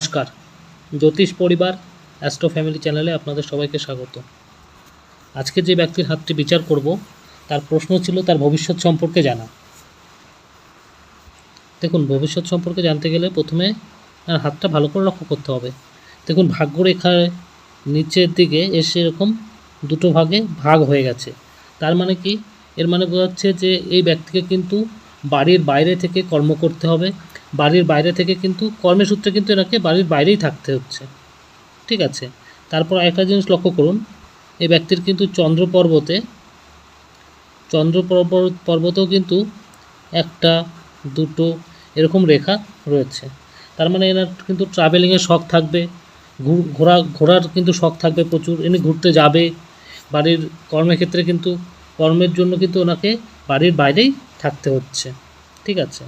নমস্কার। জ্যোতিষ পরিবার astro family চ্যানেলে আপনাদের সবাইকে স্বাগত। আজকে যে ব্যক্তির হাতটি বিচার করব, তার প্রশ্ন ছিল, তার ভবিষ্যৎ সম্পর্কে জানা। দেখুন, ভবিষ্যৎ সম্পর্কে জানতে গেলে প্রথমে তার হাতটা ভালো করে লক্ষ্য করতে হবে। দেখুন ভাগ্যরেখায় নিচের দিকে এসে এরকম দুটো ভাগে ভাগ হয়ে গেছে। তার মানে কি? এর মানে বোঝাচ্ছে যে এই ব্যক্তিকে কিন্তু বাড়ির বাইরে থেকে কর্ম করতে হবে। বাড়ির বাইরে থেকে কিন্তু কর্মের সূত্রে কিন্তু এনাকে বাড়ির বাইরেই থাকতে হচ্ছে। ঠিক আছে? তারপর একটা জিনিস লক্ষ্য করুন, এই ব্যক্তির কিন্তু চন্দ্র পর্বতে, চন্দ্র পর্বত, পর্বতেও কিন্তু একটা, দুটো এরকম রেখা রয়েছে। তার মানে এনার কিন্তু ট্রাভেলিংয়ের শখ থাকবে ঘোরা, ঘোরার কিন্তু শখ থাকবে প্রচুর, ইনি ঘুরতে যাবে। বাড়ির কর্মের ক্ষেত্রে কিন্তু কর্মের জন্য কিন্তু ওনাকে বাড়ির বাইরেই থাকতে হচ্ছে। ঠিক আছে?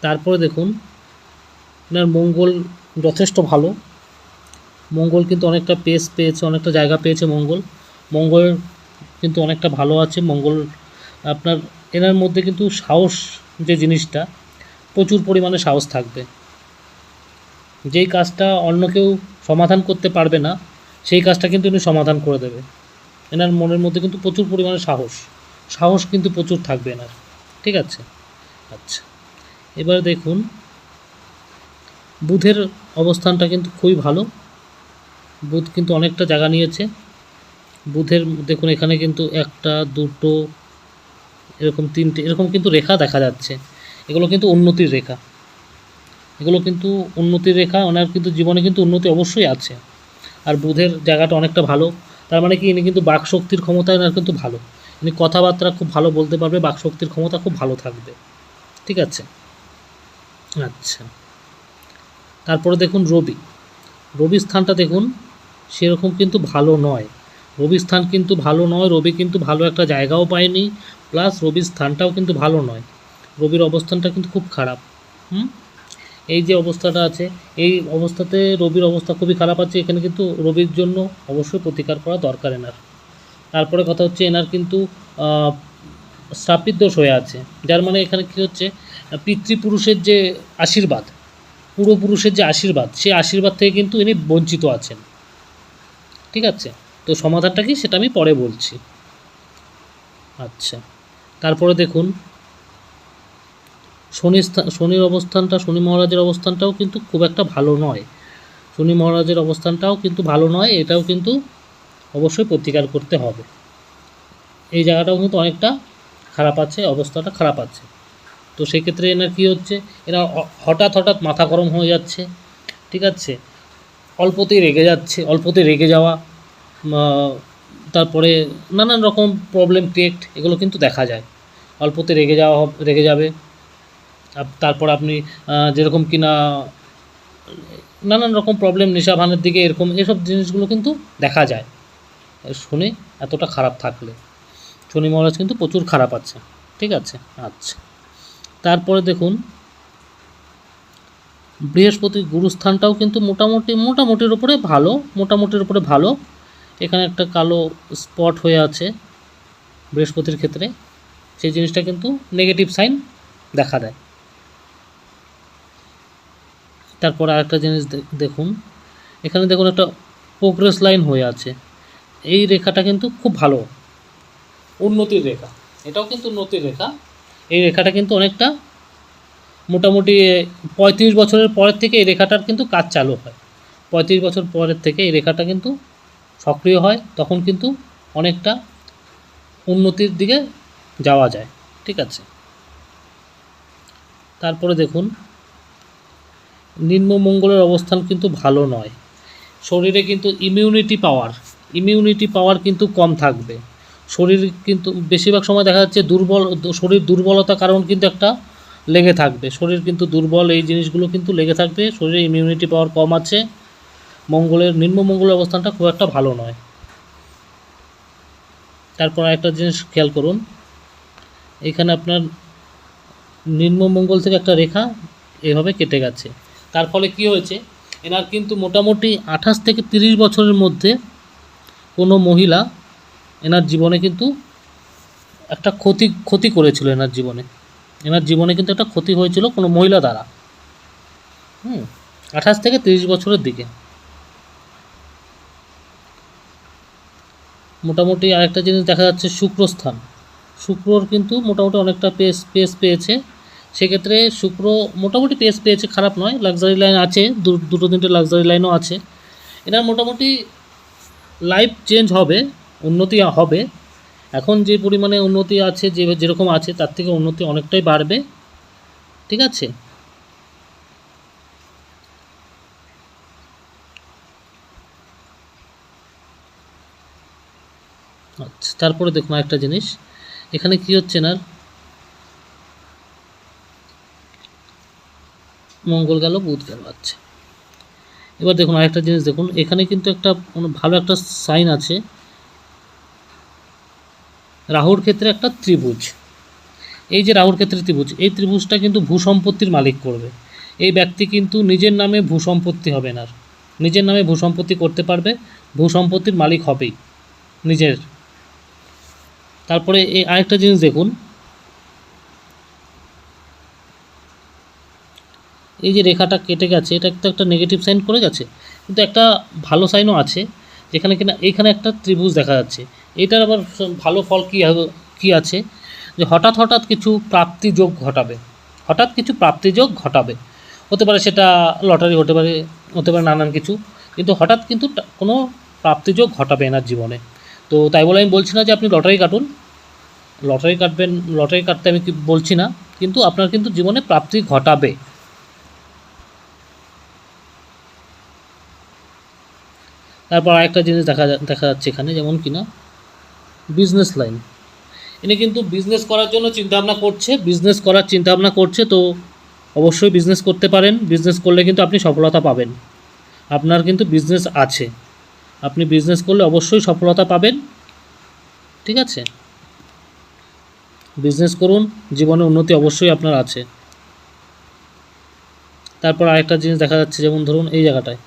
তারপরে দেখুন এনার মঙ্গল যথেষ্ট ভালো। মঙ্গল কিন্তু অনেকটা পেস পেয়েছে, অনেকটা জায়গা পেয়েছে মঙ্গল। মঙ্গল কিন্তু অনেকটা ভালো আছে। মঙ্গল, আপনার এনার মধ্যে কিন্তু সাহস যে জিনিসটা, প্রচুর পরিমাণে সাহস থাকবে। যেই কাজটা অন্য কেউ সমাধান করতে পারবে না, সেই কাজটা কিন্তু উনি সমাধান করে দেবে। এনার মনের মধ্যে কিন্তু প্রচুর পরিমাণে সাহস। সাহস কিন্তু প্রচুর থাকবে এনার। ঠিক আছে? আচ্ছা। এবার দেখুন, বুধের অবস্থানটা কিন্তু খুবই ভালো। বুধ কিন্তু অনেকটা জায়গা নিয়েছে। বুধের দেখুন এখানে কিন্তু একটা, দুটো, এরকম তিনটে, এরকম কিন্তু রেখা দেখা যাচ্ছে। এগুলো কিন্তু উন্নতির রেখা। এগুলো কিন্তু উন্নতির রেখা, ওনার কিন্তু জীবনে কিন্তু উন্নতি অবশ্যই আছে। আর বুধের জায়গাটা অনেকটা ভালো। তার মানে কি, ইনি কিন্তু বাকশক্তির ক্ষমতা এনার কিন্তু ভালো। ইনি কথাবার্তা খুব ভালো বলতে পারবে, বাকশক্তির ক্ষমতা খুব ভালো থাকবে। ঠিক আছে? আচ্ছা। তারপরে দেখুন রবি। রবি স্থানটা দেখুন, সেরকম কিন্তু ভালো নয়। রবি স্থান কিন্তু ভালো নয়, রবি কিন্তু ভালো একটা জায়গাও পায়নি, প্লাস রবির স্থানটাও কিন্তু ভালো নয়। রবির অবস্থানটা কিন্তু খুব খারাপ। হুম? এই যে অবস্থাটা আছে, এই অবস্থাতে রবির অবস্থা খুবই খারাপ আছে, এখানে কিন্তু রবির জন্য অবশ্যই প্রতিকার করা দরকার এনার। তারপরে কথা হচ্ছে এনার কিন্তু দোষ হয়ে আছে। যার মানে এখানে কী হচ্ছে, পিতৃপুরুষের যে আশীর্বাদ, পূর্বপুরুষের যে আশীর্বাদ, সেই আশীর্বাদ থেকে কিন্তু ইনি বঞ্চিত আছেন। ঠিক আছে? তো সমাধানটা কি? সেটা আমি পরে বলছি। আচ্ছা। তারপরে দেখুন শনি শনির অবস্থানটা, শনি মহারাজের অবস্থানটাও কিন্তু খুব একটা ভালো নয়। শনি মহারাজের অবস্থানটাও কিন্তু ভালো নয়, এটাও কিন্তু অবশ্যই প্রতিকার করতে হবে। এই জায়গাটাও কিন্তু অনেকটা খারাপ আছে, অবস্থাটা খারাপ আছে। তো সেক্ষেত্রে এনার কী হচ্ছে এনার হ- হঠাৎ হঠাৎ মাথা গরম হয়ে যাচ্ছে, ঠিক আছে? অল্পতেই রেগে যাচ্ছে অল্পতে রেগে যাওয়া তারপরে নানান রকম প্রবলেম ক্রিয়েট এগুলো কিন্তু দেখা যায়। অল্পতে রেগে যাওয়া রেগে যাবে। তারপর আপনি যেরকম কিনা, নানান রকম প্রবলেম নেশা ভানের দিকে এরকম, এসব জিনিসগুলো কিন্তু দেখা যায়। শুনে এতটা খারাপ থাকলে। শনি মহারাজ কিন্তু প্রচুর খারাপ আছে, ঠিক আছে? আচ্ছা। তারপরে দেখুন, বৃহস্পতি গুরুস্থানটাও কিন্তু মোটামুটি, মোটামুটির উপরে ভালো, মোটামুটির উপরে ভালো। এখানে একটা কালো স্পট হয়ে আছে বৃহস্পতির ক্ষেত্রে। সেই জিনিসটা কিন্তু নেগেটিভ সাইন দেখা দেয়। তারপর আরেকটা জিনিস দেখুন, এখানে দেখুন একটা প্রোগ্রেস লাইন হয়ে আছে। এই রেখাটা কিন্তু খুব ভালো। উন্নতির রেখা। এটাও কিন্তু উন্নতির রেখা। এই রেখাটা কিন্তু অনেকটা মোটামুটি পঁয়ত্রিশ বছরের পরের থেকে এই রেখাটার কিন্তু কাজ চালু হয়। পঁয়ত্রিশ বছর পরের থেকে এই রেখাটা কিন্তু সক্রিয় হয় তখন কিন্তু অনেকটা উন্নতির দিকে যাওয়া যায়। ঠিক আছে? তারপরে দেখুন নিম্নমঙ্গলের অবস্থান কিন্তু ভালো নয়। শরীরে কিন্তু ইমিউনিটি পাওয়ার ইমিউনিটি পাওয়ার কিন্তু কম থাকবে। শরীর কিন্তু বেশিরভাগ সময় দেখা যাচ্ছে দুর্বল, শরীর দুর্বলতা কারণ কিন্তু একটা লেগে থাকবে। শরীর কিন্তু দুর্বল, এই জিনিসগুলো কিন্তু লেগে থাকবে। শরীরে ইমিউনিটি পাওয়ার কম আছে। মঙ্গলের নিম্নমঙ্গলের অবস্থানটা খুব একটা ভালো নয়। তারপর একটা জিনিস খেয়াল করুন। এখানে আপনার নিম্নমঙ্গল থেকে একটা রেখা এভাবে কেটে গেছে। তার ফলে কি হয়েছে? এনার কিন্তু মোটামুটি আঠাশ থেকে তিরিশ বছরের মধ্যে কোনো মহিলা এনার জীবনে কিন্তু একটা ক্ষতি ক্ষতি করেছিল এনার জীবনে। এনার জীবনে কিন্তু একটা ক্ষতি হয়েছিল কোনো মহিলা দ্বারা। হুম, আঠাশ থেকে তিরিশ বছরের দিকে। মোটামুটি আরেকটা জিনিস দেখা যাচ্ছে শুক্রস্থান। শুক্রর কিন্তু মোটামুটি অনেকটা পেস পেস পেয়েছে। সেক্ষেত্রে শুক্র মোটামুটি পেস পেয়েছে, খারাপ নয়। লাক্সারি লাইন আছে দুটো তিনটে লাক্সারি লাইনও আছে। এনার মোটামুটি লাইফ চেঞ্জ হবে, উন্নতি হবে। এখন যে পরিমাণে উন্নতি আছে, যে যেরকম আছে, তার থেকে উন্নতি অনেকটাই বাড়বে। ঠিক আছে? আচ্ছা তারপরে দেখুন একটা জিনিস। এখানে কি হচ্ছে না? মঙ্গল গেল, বুধ গেল আচ্ছা। এবার দেখুন আরেকটা জিনিস দেখুন, এখানে কিন্তু একটা ভালো একটা সাইন আছে। রাহুর ক্ষেত্রে একটা ত্রিভুজ। এই যে রাহুর ক্ষেত্রে ত্রিভুজ, এই ত্রিভুজটা কিন্তু ভূসম্পত্তির মালিক করবে। এই ব্যক্তি কিন্তু নিজের নামে ভূসম্পত্তি হবে না। নিজের নামে ভূসম্পত্তি করতে পারবে, ভূসম্পত্তির মালিক হবেই নিজের। তারপরে এই আরেকটা জিনিস দেখুন এই যে রেখাটা কেটে গেছে, এটা তো একটা নেগেটিভ সাইন করে গেছে, কিন্তু একটা ভালো সাইনও আছে, যেখানে কিনা এইখানে একটা ত্রিভুজ দেখা যাচ্ছে। এটার আবার ভালো ফল কী কী আছে? যে হঠাৎ হঠাৎ কিছু প্রাপ্তিযোগ ঘটাবে, হঠাৎ কিছু প্রাপ্তিযোগ ঘটাবে। হতে পারে সেটা লটারি, হতে পারে হতে পারে নানান কিছু, কিন্তু হঠাৎ কিন্তু কোনো প্রাপ্তিযোগ ঘটাবে এনার জীবনে। তো তাই বলে আমি বলছি না যে আপনি লটারি কাটুন। লটারি কাটবেন, লটারি কাটতে আমি বলছি না, কিন্তু আপনার কিন্তু জীবনে প্রাপ্তি ঘটাবে। তারপর আরেকটা জিনিস দেখা দেখা যাচ্ছে এখানে, যেমন কিনা বিজনেস লাইন ইনি কিন্তু বিজনেস করার জন্য চিন্তাভাবনা করছে বিজনেস করার চিন্তাভাবনা করছে, তো অবশ্যই বিজনেস করতে পারেন। বিজনেস করলে কিন্তু আপনি সফলতা পাবেন। আপনার কিন্তু বিজনেস আছে। আপনি বিজনেস করলে অবশ্যই সফলতা পাবেন। ঠিক আছে? বিজনেস করুন, জীবনে উন্নতি অবশ্যই আপনার আছে। তারপর আরেকটা জিনিস দেখা যাচ্ছে, যেমন ধরুন এই জায়গাটায়।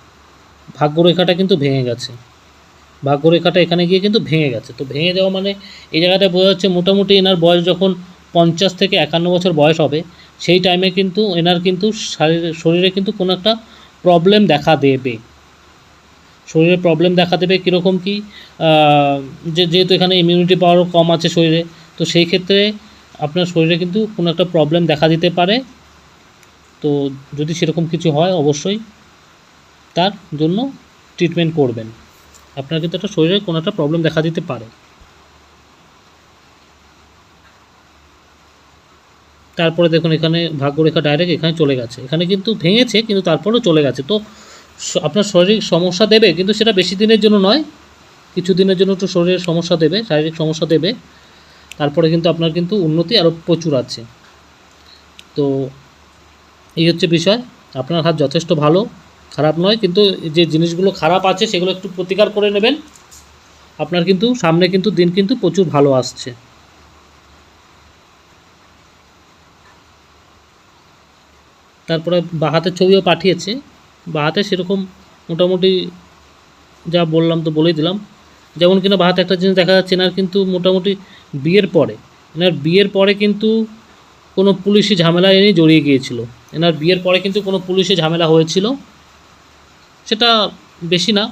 ভাগ্যরেখাটা কিন্তু ভেঙে গেছে। ভাগ্যরেখাটা এখানে গিয়ে কিন্তু ভেঙে গেছে। তো ভেঙে যাওয়া মানে এই জায়গাটায় বোঝা যাচ্ছে মোটামুটি এনার বয়স যখন পঞ্চাশ থেকে একান্ন বছর বয়স হবে, সেই টাইমে কিন্তু এনার কিন্তু শারীরে, শরীরে কিন্তু কোনো একটা প্রবলেম দেখা দেবে। শরীরে প্রবলেম দেখা দেবে কীরকম কি? যে, যেহেতু এখানে ইমিউনিটি পাওয়ারও কম আছে শরীরে, তো সেই ক্ষেত্রে আপনার শরীরে কিন্তু কোনো একটা প্রবলেম দেখা দিতে পারে। তো যদি সেরকম কিছু হয়, অবশ্যই তার জন্য ট্রিটমেন্ট করবেন। আপনার কিন্তু একটা শরীরে কোনো একটা প্রবলেম দেখা দিতে পারে। তারপরে দেখুন এখানে ভাগ্যরেখা ডাইরেক্ট এখানে চলে গেছে। এখানে কিন্তু ভেঙেছে, কিন্তু তারপরেও চলে গেছে। তো আপনার শারীরিক সমস্যা দেবে, কিন্তু সেটা বেশি দিনের জন্য নয়। কিছু দিনের জন্য একটু শরীরের সমস্যা দেবে, শারীরিক সমস্যা দেবে। তারপরে কিন্তু আপনার কিন্তু উন্নতি আরও প্রচুর আছে। তো এই হচ্ছে বিষয়। আপনার হাত যথেষ্ট ভালো। খারাপ নয়, কিন্তু যে জিনিসগুলো খারাপ আছে সেগুলো একটু প্রতিকার করে নেবেন। আপনার কিন্তু সামনে কিন্তু দিন কিন্তু প্রচুর ভালো আসছে। তারপরে বাহাতের ছবিও পাঠিয়েছে। বাহাতে সেরকম মোটামুটি যা বললাম তো বলেই দিলাম। যেমন কিনা বাহাতে একটা জিনিস দেখা যাচ্ছে, এনার কিন্তু মোটামুটি বিয়ের পরে, এনার বিয়ের পরে কিন্তু কোনো পুলিশি ঝামেলা এনে জড়িয়ে গিয়েছিল। এনার বিয়ের পরে কিন্তু কোনো পুলিশি ঝামেলা হয়েছিল। সেটা বেশি না,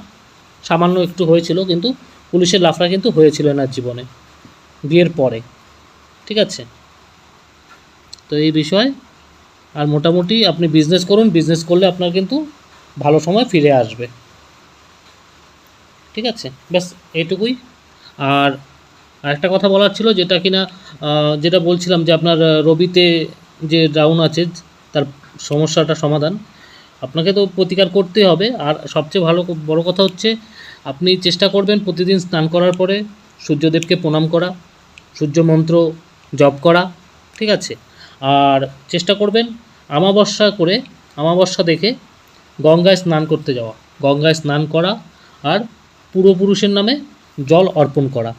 সামান্য একটু হয়েছিল কিন্তু পুলিশের লাফড়া কিন্তু হয়েছিল এনার জীবনে, বিয়ের পরে, ঠিক আছে? তো এই বিষয়, আর মোটামুটি আপনি বিজনেস করুন বিজনেস করলে আপনার কিন্তু ভালো সময় ফিরে আসবে। ঠিক আছে? ব্যাস, এইটুকুই। আর আরেকটা কথা বলার ছিল যেটা কিনা যেটা বলছিলাম যে আপনার রবিতে যে ডাউন আছে, তার সমস্যাটা সমাধান। আপনাকে তো প্রতিকার করতে হবে। আর সবচেয়ে ভালো বড় কথা হচ্ছে, আপনি চেষ্টা করবেন প্রতিদিন স্নান করার পরে সূর্যদেবকে প্রণাম করা সূর্য মন্ত্র জপ করা, ঠিক আছে? আর চেষ্টা করবেন আমাবস্যা করে আমাবস্যা দেখে গঙ্গায় স্নান করতে যাওয়া। গঙ্গায় স্নান করা আর পূর্বপুরুষের নামে জল অর্পণ করা।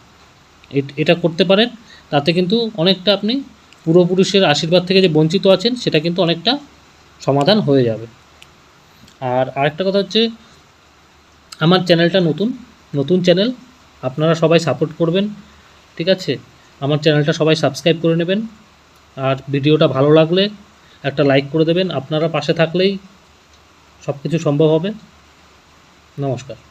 এটা করতে পারেন। তাতে কিন্তু অনেকটা আপনি পূর্বপুরুষের আশীর্বাদ থেকে যে বঞ্চিত আছেন, সেটা কিন্তু অনেকটা সমাধান হয়ে যাবে। আর আরেকটা কথা হচ্ছে, আমার চ্যানেলটা নতুন নতুন চ্যানেল, আপনারা সবাই সাপোর্ট করবেন, ঠিক আছে? আমার চ্যানেলটা সবাই সাবস্ক্রাইব করে নেবেন, আর ভিডিওটা ভালো লাগলে একটা লাইক করে দেবেন, আপনারা পাশে থাকলেই সব কিছু সম্ভব হবে। নমস্কার।